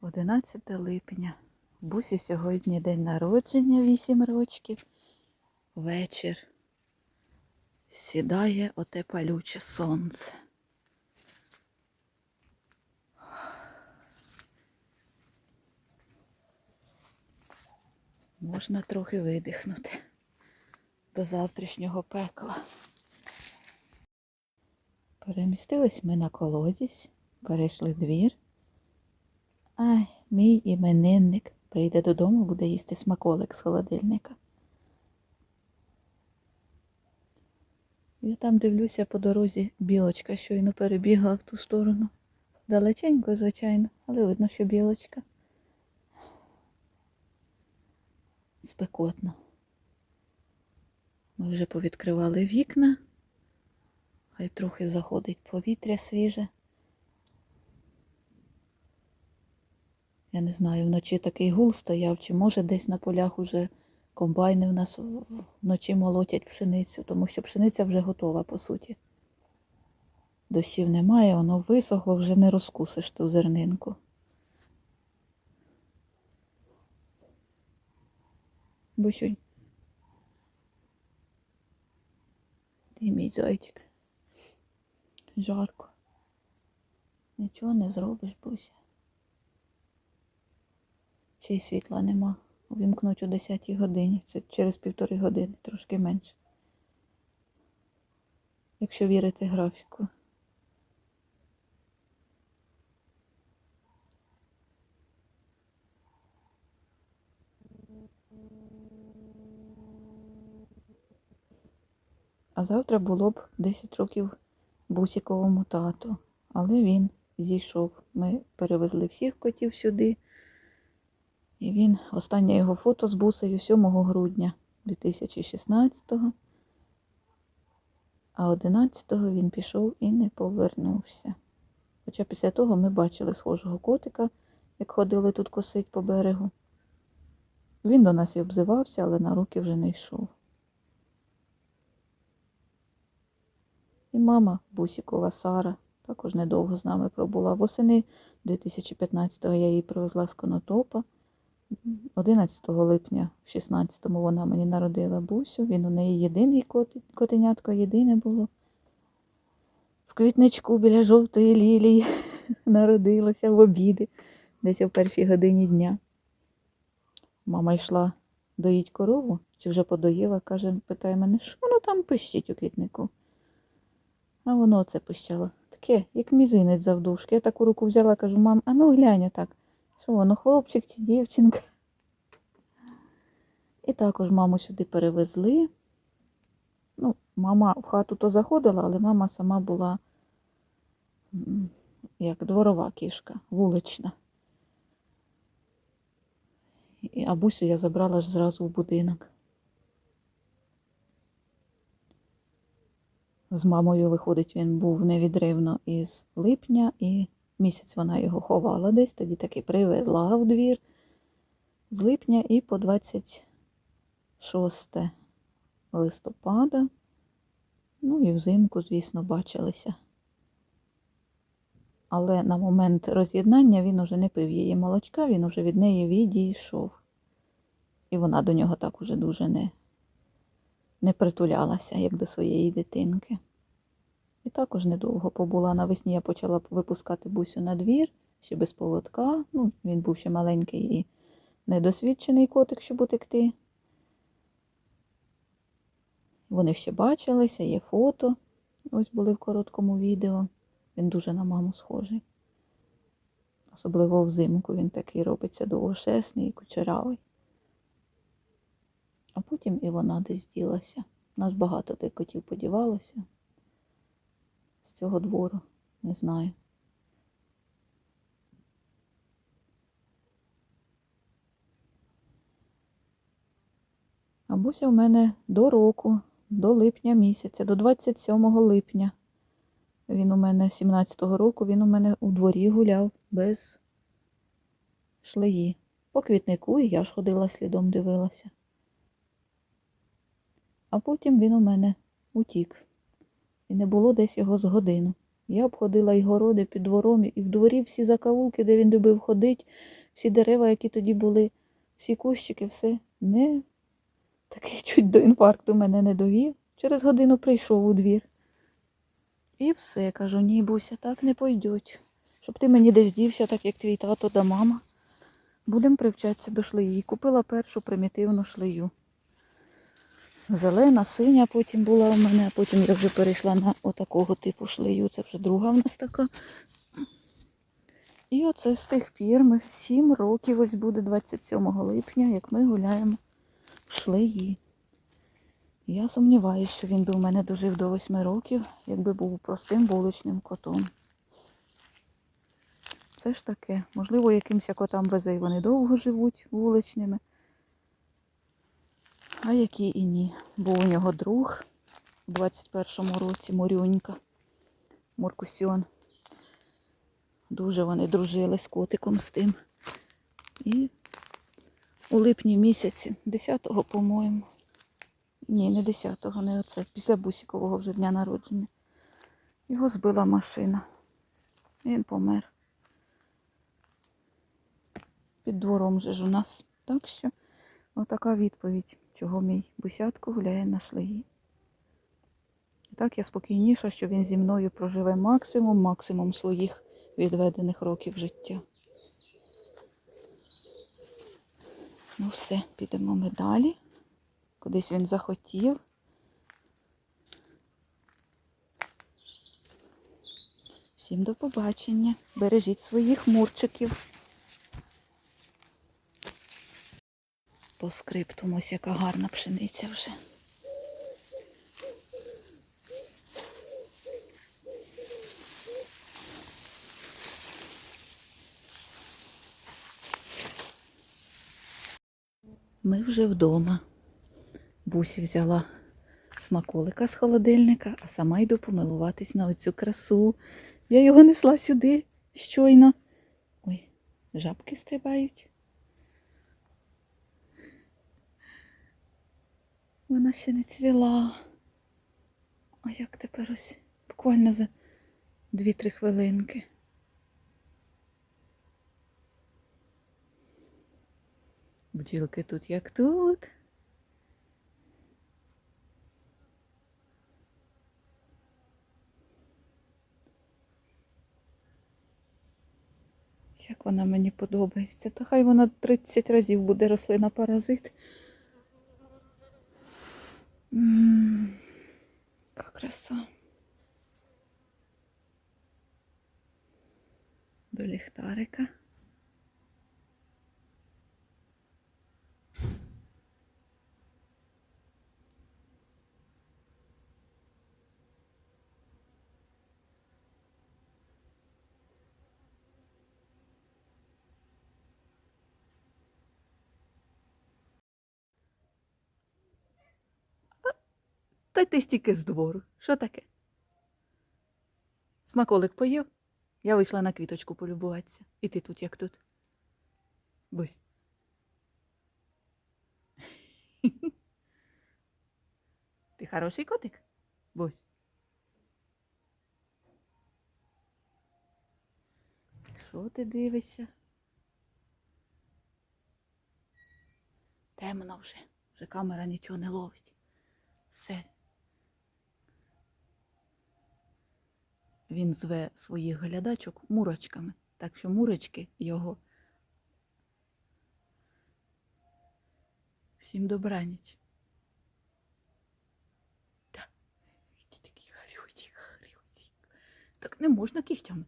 11 липня. Бусі сьогодні день народження, 8 рочків. Вечір. Сідає оте палюче сонце. Можна трохи видихнути до завтрашнього пекла. Перемістились ми на колодязь, перейшли двір. Ай, мій іменинник прийде додому, буде їсти смаколик з холодильника. Я там дивлюся по дорозі білочка щойно перебігла в ту сторону. Далеченько, звичайно, але видно, що білочка. Спекотно. Ми вже повідкривали вікна. Хай трохи заходить повітря свіже. Я не знаю, вночі такий гул стояв, чи може десь на полях уже комбайни в нас вночі молотять пшеницю, тому що пшениця вже готова, по суті. Дощів немає, воно висохло, вже не розкусиш ту зернинку. Бусюнь. Ти мій зайчик. Жарко. Нічого не зробиш, Буся. Ще й світла нема. Увімкнуть о 10 годині. Це через півтори години, трошки менше. Якщо вірити графіку. А завтра було б 10 років бусіковому тату. Але він зійшов. Ми перевезли всіх котів сюди. І він, останнє його фото з бусею 7 грудня 2016-го. А 11-го він пішов і не повернувся. Хоча після того ми бачили схожого котика, як ходили тут косить по берегу. Він до нас і обзивався, але на руки вже не йшов. І мама Бусікова Сара також недовго з нами пробула. Восени 2015-го я її привезла з Конотопа. 11 липня, в 16-му вона мені народила Бусю. Він у неї єдиний котенятко, єдине було. В квітничку біля жовтої лілії народилося в обіди, десь о першій годині дня. Мама йшла доїть корову, чи вже подоїла, каже, питає мене, що воно там пищить у квітнику. А воно оце пищало. Таке, як мізинець завдовжки. Я таку руку взяла, кажу, мам, а ну глянь отак. Що воно, хлопчик чи дівчинка? І також маму сюди перевезли. Ну, мама в хату то заходила, але мама сама була як дворова кішка, вулична. І Абусю я забрала ж зразу в будинок. З мамою, виходить, він був невідривно із липня, і місяць вона його ховала десь, тоді таки привезла в двір з липня і по 26 листопада. Ну і взимку, звісно, бачилися. Але на момент роз'єднання він уже не пив її молочка, він уже від неї відійшов. І вона до нього так уже дуже не, не притулялася, як до своєї дитинки. І також недовго побула. Навесні я почала випускати бусю на двір, ще без поводка. Ну, він був ще маленький і недосвідчений котик, щоб утекти. Вони ще бачилися, є фото. Ось були в короткому відео. Він дуже на маму схожий. Особливо взимку він такий робиться довгошесний і кучерявий. А потім і вона десь ділася. Нас багато де котів подівалося з цього двору, не знаю. А Буся в мене до року, до липня місяця, до 27 липня. Він у мене 17-го року, він у мене у дворі гуляв без шлеї. По квітнику і я ж ходила слідом дивилася. А потім він у мене утік. І не було десь його з годину. Я обходила і городи під двором, і в дворі всі закавулки, де він любив ходити, всі дерева, які тоді були, всі кущики, все. Не такий чуть до інфаркту мене не довів. Через годину прийшов у двір. І все, кажу, ні, Буся, так не пойдуть. Щоб ти мені десь дівся, так як твій тато да мама. Будемо привчатися до шлеї. Купила першу примітивну шлею. Зелена, синя потім була у мене, а потім я вже перейшла на отакого типу шлею. Це вже друга в нас така. І оце з тих пір ми 7 років, ось буде 27 липня, як ми гуляємо в шлеї. Я сумніваюся, що він би в мене дожив до 8 років, якби був простим вуличним котом. Це ж таке. Можливо, якимся котам везе вони довго живуть вуличними, а які і ні. Був у нього друг у 21-му році Морюнька, Моркусьон. Дуже вони дружили з котиком з тим. І у липні місяці, 10-го, по-моєму. Ні, не 10-го, не оце, після Бусікового вже дня народження. Його збила машина. Він помер. Під двором же ж у нас. Так що отака відповідь, чого мій бусятко гуляє на шлеї. І так я спокійніша, що він зі мною проживе максимум, максимум своїх відведених років життя. Ну все, підемо ми далі. Кудись він захотів. Всім до побачення. Бережіть своїх мурчиків. По скриптум ось яка гарна пшениця вже. Ми вже вдома. Бусі взяла смаколика з холодильника, а сама йду помилуватись на оцю красу. Я його несла сюди щойно. Ой, жабки стрибають. Вона ще не цвіла. А як тепер ось буквально за 2-3 хвилинки. Бджілки тут як тут. Як вона мені подобається. Та хай вона 30 разів буде рослина паразит. М, Яка краса. До ліхтарика. Та ж тільки з двору. Що таке? Смаколик поїв? Я вийшла на квіточку полюбуватися. І ти тут як тут. Бусь. Ти хороший котик? Бусь. Що ти дивишся? Темно вже. Вже камера нічого не ловить. Все. Він зве своїх глядачок мурочками, так що мурочки його. Всім добраніч. Так, які такі гарюті, гарюті. Так не можна кігтями.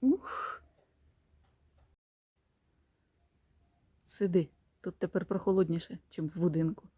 Ух. Сиди, тут тепер прохолодніше, ніж в будинку.